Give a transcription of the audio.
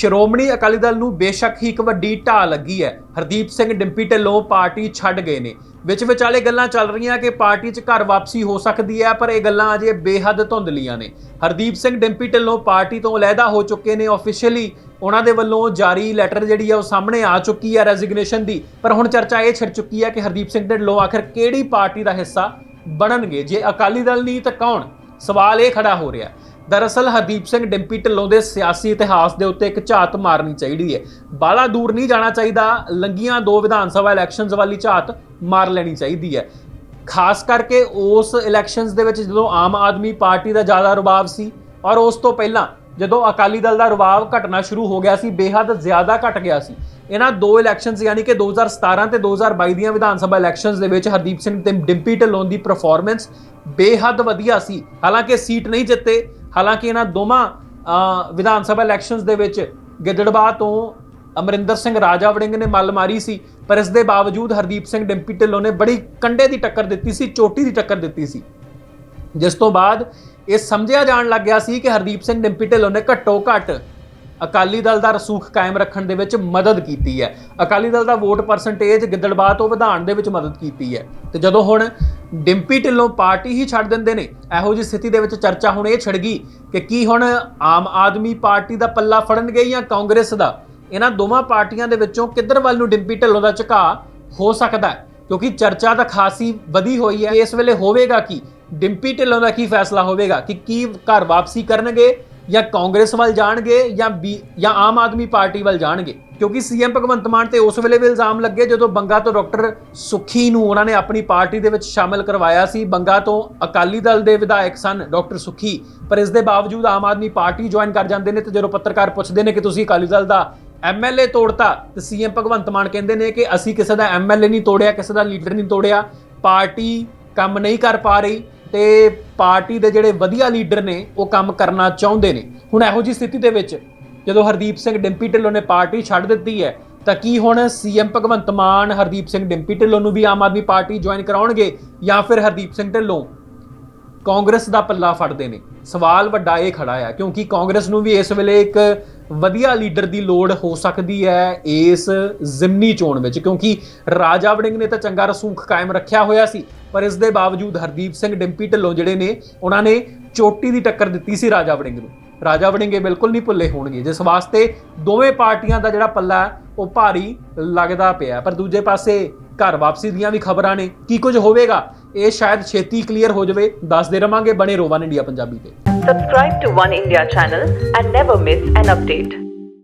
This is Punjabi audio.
ਸ਼੍ਰੋਮਣੀ ਅਕਾਲੀ ਦਲ ਨੂੰ ਬੇਸ਼ੱਕ ਹੀ ਇੱਕ ਵੱਡੀ ਢਾਹ ਲੱਗੀ ਹੈ। ਹਰਦੀਪ ਸਿੰਘ ਡਿੰਪੀ ਢਿੱਲੋਂ ਪਾਰਟੀ ਛੱਡ ਗਏ ਨੇ। ਵਿੱਚ ਵਿਚਾਲੇ ਗੱਲਾਂ ਚੱਲ ਰਹੀਆਂ ਕਿ ਪਾਰਟੀ 'ਚ ਘਰ ਵਾਪਸੀ ਹੋ ਸਕਦੀ ਹੈ, ਪਰ ਇਹ ਗੱਲਾਂ ਅਜੇ ਬੇਹੱਦ ਧੁੰਦਲੀਆਂ ਨੇ। ਹਰਦੀਪ ਸਿੰਘ ਡਿੰਪੀ ਢਿੱਲੋਂ ਪਾਰਟੀ ਤੋਂ ਅਲੱਗਾ ਹੋ ਚੁੱਕੇ ਨੇ ਆਫੀਸ਼ੀਅਲੀ ਉਹਨਾਂ ਦੇ ਵੱਲੋਂ ਜਾਰੀ ਲੈਟਰ ਜਿਹੜੀ ਹੈ ਉਹ ਸਾਹਮਣੇ ਆ ਚੁੱਕੀ ਹੈ ਰੈਜ਼ਿਗਨੇਸ਼ਨ ਦੀ। ਪਰ ਹੁਣ ਚਰਚਾ ਇਹ ਛਿੜ ਚੁੱਕੀ ਹੈ ਕਿ ਹਰਦੀਪ ਸਿੰਘ ਢਿੱਲੋਂ ਆਖਰ ਕਿਹੜੀ ਪਾਰਟੀ ਦਾ ਹਿੱਸਾ ਬਣਨਗੇ? ਜੇ ਅਕਾਲੀ ਦਲ ਨਹੀਂ ਤਾਂ ਕੌਣ? ਸਵਾਲ ਇਹ ਖੜਾ ਹੋ ਰਿਹਾ। ਹੈ ਦਰਅਸਲ ਹਰਦੀਪ ਸਿੰਘ ਡਿੰਪੀ ਢਿੱਲੋਂ ਦੇ ਸਿਆਸੀ ਇਤਿਹਾਸ ਦੇ ਉੱਤੇ ਇੱਕ ਝਾਤ ਮਾਰਨੀ ਚਾਹੀਦੀ ਹੈ। ਬਾਲਾ ਦੂਰ ਨਹੀਂ ਜਾਣਾ ਚਾਹੀਦਾ, ਲੰਗੀਆਂ ਦੋ ਵਿਧਾਨ ਸਭਾ ਇਲੈਕਸ਼ਨਸ ਵਾਲੀ ਝਾਤ ਮਾਰ ਲੈਣੀ ਚਾਹੀਦੀ ਹੈ। ਖਾਸ ਕਰਕੇ ਉਸ ਇਲੈਕਸ਼ਨਸ ਦੇ ਵਿੱਚ ਜਦੋਂ ਆਮ ਆਦਮੀ ਪਾਰਟੀ ਦਾ ਜ਼ਿਆਦਾ ਰੁਬਾਬ ਸੀ ਔਰ ਉਸ ਤੋਂ ਪਹਿਲਾਂ ਜਦੋਂ ਅਕਾਲੀ ਦਲ ਦਾ ਰੁਬਾਬ ਘਟਣਾ ਸ਼ੁਰੂ ਹੋ ਗਿਆ ਸੀ, ਬੇਹੱਦ ਜ਼ਿਆਦਾ ਘਟ ਗਿਆ ਸੀ। ਇਹਨਾਂ ਦੋ ਇਲੈਕਸ਼ਨਸ ਯਾਨੀ ਕਿ 2017 ਤੇ 2022 ਦੀਆਂ ਵਿਧਾਨ ਸਭਾ ਇਲੈਕਸ਼ਨਸ ਦੇ ਵਿੱਚ ਹਰਦੀਪ ਸਿੰਘ ਤੇ ਡਿੰਪੀ ਢਿੱਲੋਂ ਦੀ ਪਰਫਾਰਮੈਂਸ ਬੇਹੱਦ ਵਧੀਆ ਸੀ। ਹਾਲਾਂਕਿ ਸੀਟ ਨਹੀਂ ਜਿੱਤੇ ਹਾਲਾਂਕਿ ਇਹਨਾਂ ਦੋਵਾਂ ਅਹ, ਵਿਧਾਨ ਸਭਾ ਇਲੈਕਸ਼ਨਸ ਦੇ ਵਿੱਚ ਗਿੱਦੜਬਾਹ ਤੋਂ ਅਮਰਿੰਦਰ ਸਿੰਘ ਰਾਜਾ ਵੜਿੰਗ ਨੇ ਮੱਲ ਮਾਰੀ ਸੀ ਪਰ ਇਸ ਦੇ ਬਾਵਜੂਦ ਹਰਦੀਪ ਸਿੰਘ ਡਿੰਪੀ ਢਿੱਲੋਂ ਨੇ ਬੜੀ ਕੰਡੇ ਦੀ ਟੱਕਰ ਦਿੱਤੀ ਸੀ ਚੋਟੀ ਦੀ ਟੱਕਰ ਦਿੱਤੀ ਸੀ। ਜਿਸ ਤੋਂ ਬਾਅਦ ਇਹ ਸਮਝਿਆ ਜਾਣ ਲੱਗ ਗਿਆ ਸੀ ਕਿ ਹਰਦੀਪ ਸਿੰਘ ਡਿੰਪੀ ਢਿੱਲੋਂ ਨੇ ਘੱਟੋ ਘੱਟ ਅਕਾਲੀ ਦਲ ਦਾ ਰਸੂਖ ਕਾਇਮ ਰੱਖਣ ਦੇ ਵਿੱਚ ਮਦਦ ਕੀਤੀ ਹੈ। ਅਕਾਲੀ ਦਲ ਦਾ ਵੋਟ ਪਰਸੈਂਟੇਜ ਗਿੱਦੜਬਾਹ ਤੋਂ ਵਧਾਉਣ ਦੇ ਵਿੱਚ ਮਦਦ ਕੀਤੀ ਹੈ। ਤੇ ਜਦੋਂ ਹੁਣ ਡਿੰਪੀ ਢਿੱਲੋਂ ਪਾਰਟੀ ਹੀ ਛੱਡ ਦਿੰਦੇ ਨੇ, ਇਹੋ ਜਿਹੀ ਸਥਿਤੀ ਦੇ ਵਿੱਚ ਚਰਚਾ ਹੁਣ ਇਹ ਛਿੜ ਗਈ ਕਿ ਕੀ ਹੁਣ ਆਮ ਆਦਮੀ ਪਾਰਟੀ ਦਾ ਪੱਲਾ ਫੜਨਗੇ ਜਾਂ ਕਾਂਗਰਸ ਦਾ? ਇਹਨਾਂ ਦੋਵਾਂ ਪਾਰਟੀਆਂ ਦੇ ਵਿੱਚੋਂ ਕਿੱਧਰ ਵੱਲ ਨੂੰ ਡਿੰਪੀ ਢਿੱਲੋਂ ਦਾ ਝੁਕਾਅ ਹੋ ਸਕਦਾ ਹੈ? ਕਿਉਂਕਿ ਚਰਚਾ ਤਾਂ ਖਾਸੀ ਵਧੀ ਹੋਈ ਹੈ। ਇਸ ਵੇਲੇ ਹੋਵੇਗਾ ਕੀ? ਡਿੰਪੀ ਢਿੱਲੋਂ ਦਾ ਕੀ ਫੈਸਲਾ ਹੋਵੇਗਾ ਕਿ ਕੀ ਘਰ ਵਾਪਸੀ ਕਰਨਗੇ ਜਾਂ ਕਾਂਗਰਸ ਵੱਲ ਜਾਣਗੇ ਜਾਂ ਬੀ- ਜਾਂ ਆਮ ਆਦਮੀ ਪਾਰਟੀ ਵੱਲ ਜਾਣਗੇ। ਕਿਉਂਕਿ ਸੀਐਮ ਭਗਵੰਤ ਮਾਨ ਤੇ ਉਸ ਵੇਲੇ ਵੀ ਇਲਜ਼ਾਮ ਲੱਗੇ ਜਦੋਂ ਬੰਗਾ ਤੋਂ ਡਾਕਟਰ ਸੁਖੀ ਨੂੰ ਉਹਨਾਂ ਨੇ ਆਪਣੀ ਪਾਰਟੀ ਦੇ ਵਿੱਚ ਸ਼ਾਮਲ ਕਰਵਾਇਆ ਸੀ। ਬੰਗਾ ਤੋਂ ਅਕਾਲੀ ਦਲ ਦੇ ਵਿਧਾਇਕ ਸਨ ਡਾਕਟਰ ਸੁਖੀ। ਪਰ ਇਸ ਦੇ ਬਾਵਜੂਦ ਆਮ ਆਦਮੀ ਪਾਰਟੀ ਜੁਆਇਨ ਕਰ ਜਾਂਦੇ ਨੇ ਤੇ ਜਦੋਂ ਪੱਤਰਕਾਰ ਪੁੱਛਦੇ ਨੇ ਕਿ ਤੁਸੀਂ ਅਕਾਲੀ ਦਲ ਦਾ ਐਮਐਲਏ ਤੋੜਤਾ, ਤੇ ਸੀਐਮ ਭਗਵੰਤ ਮਾਨ ਕਹਿੰਦੇ ਨੇ ਕਿ ਅਸੀਂ ਕਿਸੇ ਦਾ ਐਮਐਲਏ ਨਹੀਂ ਤੋੜਿਆ, ਕਿਸੇ ਦਾ ਲੀਡਰ ਨਹੀਂ ਤੋੜਿਆ, ਪਾਰਟੀ ਕੰਮ ਨਹੀਂ ਕਰ ਪਾ ਰਹੀ। ਤੇ ਪਾਰਟੀ ਦੇ ਜਿਹੜੇ ਵਧੀਆ ਲੀਡਰ ਨੇ, ਉਹ ਕੰਮ ਕਰਨਾ ਚਾਹੁੰਦੇ ਨੇ। ਹੁਣ ਇਹੋ ਜੀ ਸਥਿਤੀ ਦੇ ਵਿੱਚ ਜਦੋਂ ਹਰਦੀਪ ਸਿੰਘ ਡਿੰਪੀ ਢਿੱਲੋਂ ਨੇ ਪਾਰਟੀ ਛੱਡ ਦਿੱਤੀ ਹੈ, ਤਾਂ ਕੀ ਹੁਣ ਸੀਐਮ ਭਗਵੰਤ ਮਾਨ, ਹਰਦੀਪ ਸਿੰਘ ਡਿੰਪੀ ਢਿੱਲੋਂ ਨੂੰ ਵੀ ਆਮ ਆਦਮੀ ਪਾਰਟੀ ਜੁਆਇਨ ਕਰਾਉਣਗੇ ਜਾਂ ਫਿਰ ਹਰਦੀਪ ਸਿੰਘ ਢਿੱਲੋਂ ਕਾਂਗਰਸ ਦਾ ਪੱਲਾ ਫੜਦੇ ਨੇ? ਸਵਾਲ ਵੱਡਾ ਇਹ ਖੜਾ ਹੈ ਕਿਉਂਕਿ ਕਾਂਗਰਸ ਨੂੰ ਵੀ ਇਸ ਵੇਲੇ ਇੱਕ ਵਧੀਆ ਲੀਡਰ ਦੀ ਲੋੜ ਹੋ ਸਕਦੀ ਹੈ ਇਸ ਜ਼ਿਮਨੀ ਚੋਣ ਵਿੱਚ, ਕਿਉਂਕਿ ਰਾਜਾ ਵੜਿੰਗ ਨੇ ਤਾਂ ਚੰਗਾ ਰਸੂਖ ਕਾਇਮ ਰੱਖਿਆ ਹੋਇਆ ਸੀ। ਪਰ ਇਸ ਦੇ ਬਾਵਜੂਦ ਹਰਦੀਪ ਸਿੰਘ, ਡਿੰਪੀ ਢਿੱਲੋਂ ਜਿਹੜੇ ਨੇ, ਉਹਨਾਂ ਨੇ ਚੋਟੀ ਦੀ ਟੱਕਰ ਦਿੱਤੀ ਸੀ ਰਾਜਾ ਵੜਿੰਗ ਨੂੰ। ਰਾਜਾ ਵੜਿੰਗ ਇਹ ਬਿਲਕੁਲ ਨਹੀਂ ਭੁੱਲੇ ਹੋਣਗੇ। ਜਿਸ ਵਾਸਤੇ ਦੋਵੇਂ ਪਾਰਟੀਆਂ ਦਾ ਜਿਹੜਾ ਪੱਲਾ ਉਹ ਭਾਰੀ ਲੱਗਦਾ ਪਿਆ ਪਰ ਦੂਜੇ ਪਾਸੇ ਘਰ ਵਾਪਸੀ ਦੀਆਂ ਵੀ ਖਬਰਾਂ ਨੇ। ਕੀ ਕੁਝ ਹੋਵੇਗਾ? ਇਹ ਸ਼ਾਇਦ ਛੇਤੀ ਕਲੀਅਰ ਹੋ ਜਾਵੇ। ਦੱਸਦੇ ਰਵਾਂਗੇ ਬਣੇ ਰੋਵਨ ਇੰਡੀਆ ਪੰਜਾਬੀ ਤੇ। Subscribe to One India channel and never miss an update.